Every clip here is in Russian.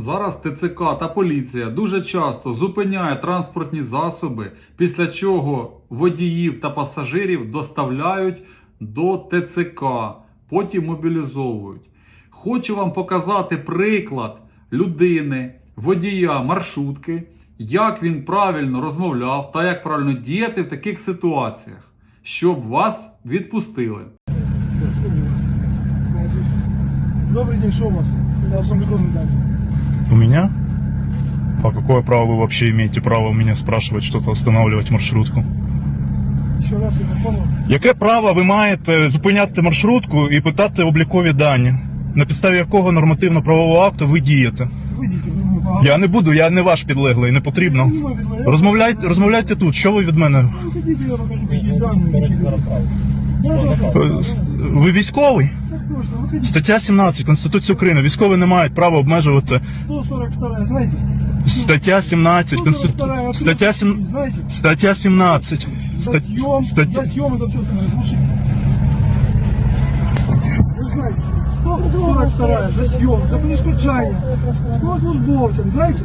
Зараз ТЦК та поліція дуже часто зупиняє транспортні засоби, після чого водіїв та пасажирів доставляють до ТЦК, потім мобілізовують. Хочу вам показати приклад людини, водія маршрутки, як він правильно розмовляв та як правильно діяти в таких ситуаціях, щоб вас відпустили. Добрый день, что у вас? Я документ дам У меня? А какое право вы вообще имеете право у меня спрашивать что-то, останавливать маршрутку? Еще раз я не понял. Яке право ви маєте зупиняти маршрутку і питати облікові дані? На підставі якого нормативно-правового акту ви дієте? Выйдите, вы мне помогите. Я не буду, я не ваш підлеглий, не потрібно. Не мой видно, я- Розмовляйте, розмовляйте тут. Що ви від мене? Ну, Хотите, я покажу, какие данные. какие- Да, да, да. Е, с- Ви військовий? Так точно, выходите. Стаття 17 Конституції України. Військові не мають права обмежувати. 142, знаете? Стаття 17 Конститу... 142 Стаття 7... Знаете? Стаття 17. За Стат- съем, Стаття... за съем это все глушите. Вы знаете, 142 за съем, за перешкоджання. Службовцям, знаете?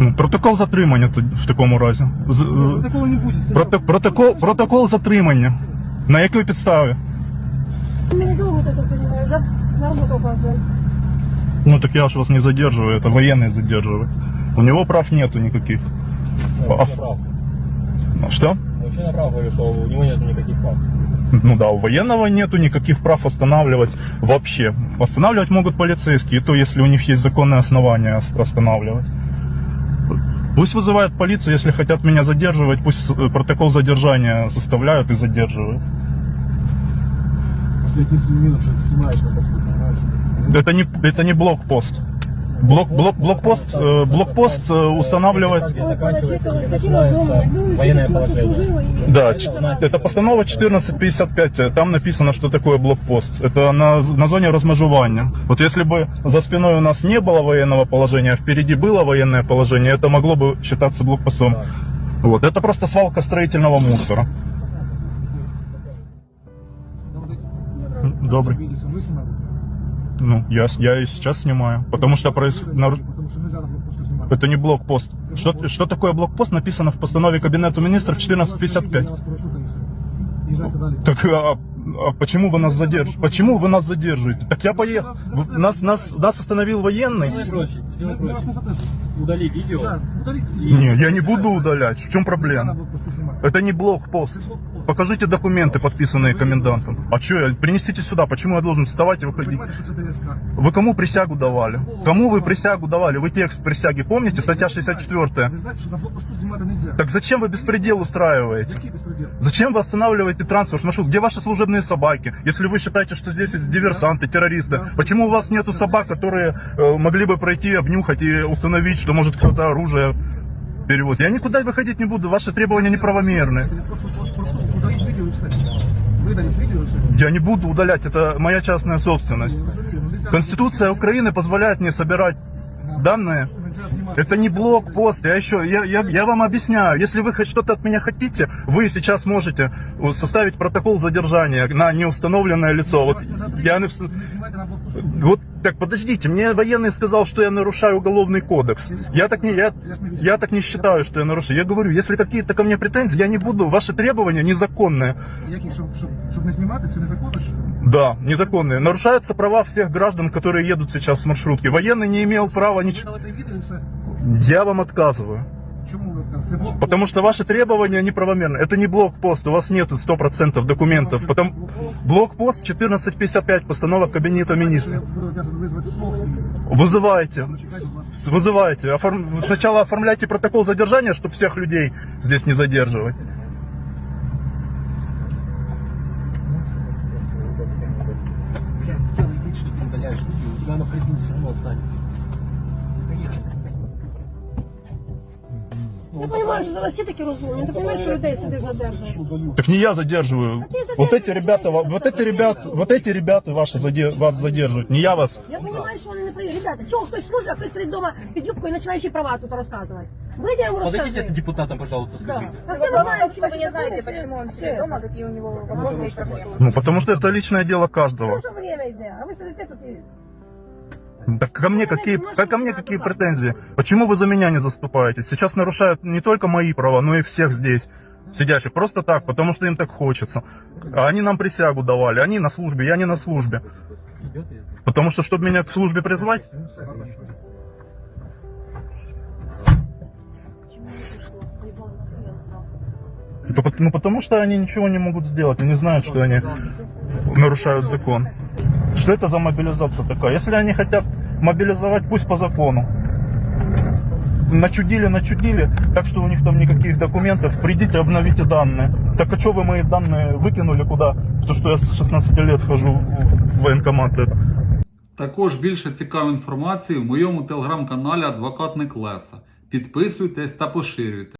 Ну, Протокол затримання тут в такому разі. З- Ну, е, Такого не будет. Проте- протокол, протокол затримання. На якій підставі? Мы недолго вот это понимаю, да? На работу опаздываем. Ну так я ж вас не задерживаю, это военный задерживает. У него прав нету никаких. А- Вообще прав. А Что? Мужчина прав говорит, что у него нет никаких прав. Ну да, у военного нету никаких прав останавливать вообще. Останавливать могут полицейские, то если у них есть законное основание ос- останавливать. Пусть вызывают полицию, если хотят меня задерживать, пусть протокол задержания составляют и задерживают. Тебе снимаю, что снимаешь, понимаешь? Это не, это не блокпост. Блок, блок, блокпост, э, блокпост э, устанавливает... Где заканчивается, где начинается военное положение. Да, ч- это постанова 1455, э, там написано, что такое блокпост. Это на, на зоне размежевания. Вот если бы за спиной у нас не было военного положения, а впереди было военное положение, это могло бы считаться блокпостом. Вот, это просто свалка строительного мусора. Добрый. Видите, вы снимали? Ну, я, я и сейчас снимаю. Потому что происходит... Потому что нельзя на блокпосту снимать. Это не блокпост. Что, что такое блокпост, написано в постанове Кабинета министров Я 1455. вас прошу. Так а, а почему вы нас задерживаете? Почему вы нас задерживаете? Так я поехал. Нас, нас, нас остановил военный? Я. Удали видео. Не, я не буду удалять. В чем проблема? Это не блокпост. Покажите документы, подписанные комендантом. А что, принесите сюда. Почему я должен вставать и выходить? Вы кому присягу давали? Кому вы присягу давали? Вы текст присяги помните? Статья 64. Вы знаете, что на блокпосту снимать нельзя. Так зачем вы беспредел устраиваете? Зачем вы останавливаете транспорт, маршрут? Где ваши служебные собаки? Если вы считаете, что здесь есть диверсанты, террористы, почему у вас нету собак, которые э, могли бы пройти, обнюхать и установить, что может кто-то оружие перевозит? Я никуда выходить не буду, ваши требования неправомерны. Удалить видео и все. Видео и все. Я не буду удалять, это моя частная собственность. Конституция Украины позволяет мне собирать данные. Это не блокпост, я еще, я, я, я вам объясняю, если вы хоть что-то от меня хотите, вы сейчас можете э, составить протокол задержания на неустановленное лицо. Вот я вот так подождите, мне военный сказал, что я нарушаю уголовный кодекс. Я так не, я, я так не считаю, что я нарушаю. Я говорю, если какие-то ко мне претензии, я не буду. Ваши требования незаконные. Не незаконно? Да, незаконные. Нарушаются права всех граждан, которые едут сейчас с маршрутки. Военный не имел права ничего. Все. Я вам отказываю. Чому ви так? Це блок. Потому что ваши требования неправомерны. Это не блокпост, у вас нету 100% документов. Потом блокпост 1455, постанова Кабинета министров. Визвати. Вызывайте. Вызывайте. Оформ- Сначала оформляйте протокол задержания, чтобы всех людей здесь не задерживать. Блядь, сделай вид, что ты удаляешь видео. У тебя оно в резине все равно останется. Я понимаю, что зараз всі такі розумні. Ти розумієш, що людей сидиш задержуєш. Так не я задерживаю. Вот эти ребята, вот эти ребята, вот эти ребята ваши заде- вас задерживают. Не я вас. Я розумію, що вони не приїжджають. Ребята, чого хтось служить, а хтось сидить вдома під юбкою і починає ще й права тут розказувати. Вийди, я вам Подойдите розкажу. это депутатам, пожалуйста, скажите. А Вы все просто знають, почему вы не ваші знаете, закони, почему он все. сидит дома, какие у него вопросы и проблемы. Ну, потому что это личное дело каждого. Що время йде, а ви сидите тут і так ко мне какие, как ко мне какие претензии? Почему вы за меня не заступаетесь? Сейчас нарушают не только мои права, но и всех здесь сидящих. Просто так, потому что им так хочется. А они нам присягу давали, они на службе, я не на службе. Потому что, чтобы меня к службе призвать, пот- ну потому что они ничего не могут сделать, они знают, что они нарушают закон. Что это за мобилизация такая? Если они хотят мобилизовать, пусть по закону. Начудили, начудили, так что у них там никаких документов. Придите, обновите данные. Так а что вы мои данные выкинули куда? То, что я с 16 лет хожу в военкомат. Это. Також більше цікавої інформації в моєму телеграм-каналі Адвокат Неклеса. Підписуйтесь та поширюйте.